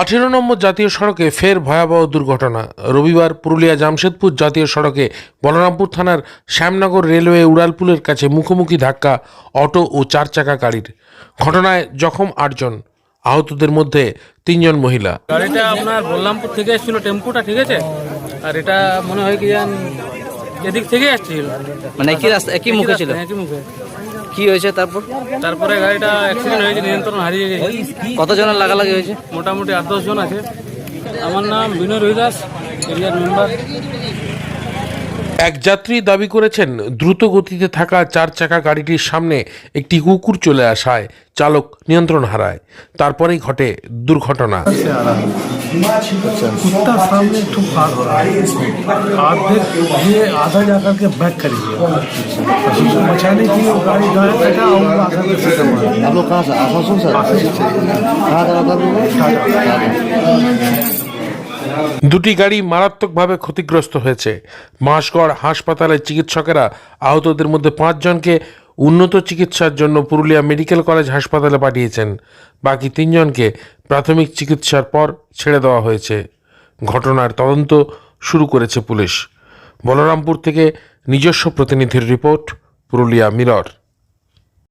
আঠেরো নম্বর জাতীয় সড়কে ফের ভয়াবহ দুর্ঘটনা। রবিবার পুরুলিয়া জামশেদপুর জাতীয় সড়কে বলরামপুর থানার শ্যামনগর রেলওয়ে উড়ালপুলের কাছে মুখোমুখি ধাক্কা অটো ও চার চাকা গাড়ির। ঘটনায় জখম আটজন, আহতদের মধ্যে তিনজন মহিলা। গাড়িটা আপনার বললামপুর থেকে এসেছিল টেম্পুটা, ঠিক আছে? আর এটা মনে হয় কি এদিক থেকে আসছিল। মানে একই রাস্তা একই মুখে ছিল? একই মুখে। কি হয়েছে তারপর? তারপরে গাড়িটা অ্যাক্সিডেন্ট হয়েছে নিয়ন্ত্রণ হারিয়ে গেছে। কতজনের লাগালাগি হয়েছে? মোটামুটি আট দশ জন আছে। আমার নাম বিনয় রহিদাস এরিয়ার মেম্বার এক যাত্রী দাবি করেছেন দ্রুত গতিতে থাকা চার চাকা গাড়িটির সামনে একটি কুকুর চলে আসায় চালক নিয়ন্ত্রণ হারায়। তারপরেই ঘটে দুর্ঘটনা। कुत्ता सामने ठुक फाड़ हो रहा है आधे ये आधा जा करके बैक कर दिया उसको बचाने के लिए वो गाड़ी दाएं कटा और वो आधा के सीधा मारा आप लोग कहाँ से आसानसोल से कहाँ जाना था आप लोगों দুটি গাড়ি মারাত্মকভাবে ক্ষতিগ্রস্ত হয়েছে বাঁশগড় হাসপাতালের চিকিৎসকেরা আহতদের মধ্যে পাঁচজনকে উন্নত চিকিৎসার জন্য পুরুলিয়া মেডিকেল কলেজ হাসপাতালে পাঠিয়েছেন। বাকি তিনজনকে প্রাথমিক চিকিৎসার পর ছেড়ে দেওয়া হয়েছে। ঘটনার তদন্ত শুরু করেছে পুলিশ। বলরামপুর থেকে নিজস্ব প্রতিনিধির রিপোর্ট, পুরুলিয়া মিরর।